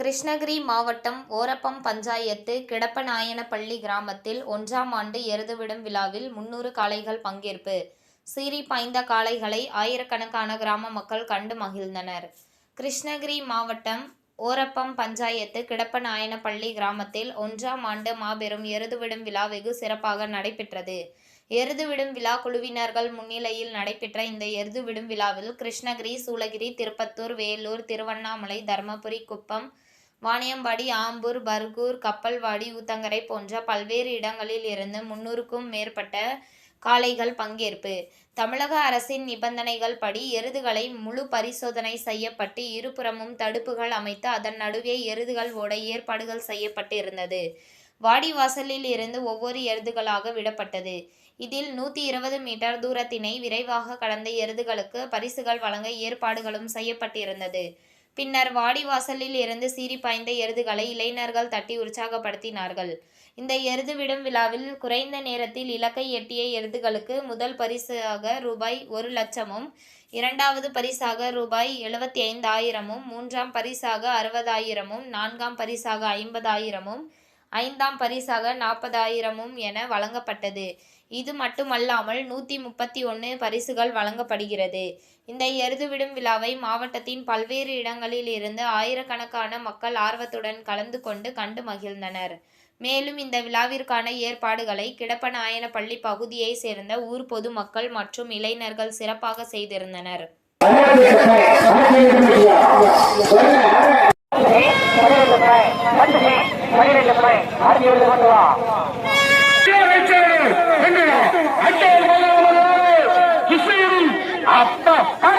கிருஷ்ணகிரி மாவட்டம் ஓரப்பம் பஞ்சாயத்து கிடப்பநாயனப்பள்ளி கிராமத்தில் ஒன்றாம் ஆண்டு எருதுவிடும் விழாவில் முன்னூறு காளைகள் பங்கேற்பு. சீறி பாய்ந்த காளைகளை ஆயிரக்கணக்கான கிராம மக்கள் கண்டு மகிழ்ந்தனர். கிருஷ்ணகிரி மாவட்டம் ஓரப்பம் பஞ்சாயத்து கிடப்பநாயனப்பள்ளி கிராமத்தில் ஒன்றாம் ஆண்டு மாபெரும் எருதுவிடும் விழா வெகு சிறப்பாக நடைபெற்றது. எருதுவிடும் விழா குழுவினர்கள் முன்னிலையில் நடைபெற்ற இந்த எருதுவிடும் விழாவில் கிருஷ்ணகிரி சூளகிரி திருப்பத்தூர் வேலூர் திருவண்ணாமலை தருமபுரி குப்பம் வாணியம்பாடி ஆம்பூர் பர்கூர் கப்பல்வாடி ஊத்தங்கரை போன்ற பல்வேறு இடங்களில் இருந்து முன்னூறுக்கும் மேற்பட்ட காளைகள் பங்கேற்பு. தமிழக அரசின் நிபந்தனைகள் படி எருதுகளை முழு பரிசோதனை செய்யப்பட்டு இருபுறமும் தடுப்புகள் அமைத்து அதன் நடுவே எருதுகள் ஓட ஏற்பாடுகள் செய்யப்பட்டு இருந்தது வாடிவாசலில் இருந்து ஒவ்வொரு எருதுகளாக விடப்பட்டது. இதில் நூற்றி இருபது மீட்டர் தூரத்தினை விரைவாக கடந்த எருதுகளுக்கு பரிசுகள் வழங்க ஏற்பாடுகளும் செய்யப்பட்டிருந்தது. பின்னர் வாடிவாசலில் இருந்து சீறி பாய்ந்த எருதுகளை இளைஞர்கள் தட்டி உற்சாகப்படுத்தினார்கள். இந்த எருது விடும் விழாவில் குறைந்த நேரத்தில் இலக்கை எட்டிய எருதுகளுக்கு முதல் பரிசாக ரூபாய் ஒரு லட்சமும் இரண்டாவது பரிசாக ரூபாய் எழுபத்தி ஐந்தாயிரமும் மூன்றாம் பரிசாக அறுபதாயிரமும் நான்காம் பரிசாக ஐம்பதாயிரமும் ஐந்தாம் பரிசாக நாற்பதாயிரமும் என வழங்கப்பட்டது. இது மட்டுமல்லாமல் நூற்றி முப்பத்தி ஒன்று பரிசுகள் வழங்கப்படுகிறது. இந்த எருதுவிடும் விழாவை மாவட்டத்தின் பல்வேறு இடங்களில் இருந்து ஆயிரக்கணக்கான மக்கள் ஆர்வத்துடன் கலந்து கொண்டு கண்டு மகிழ்ந்தனர். மேலும் இந்த விழாவிற்கான ஏற்பாடுகளை கிடப்பநாயனப்பள்ளி பகுதியைச் சேர்ந்த ஊர் பொதுமக்கள் மற்றும் இளைஞர்கள் சிறப்பாக செய்திருந்தனர். hasta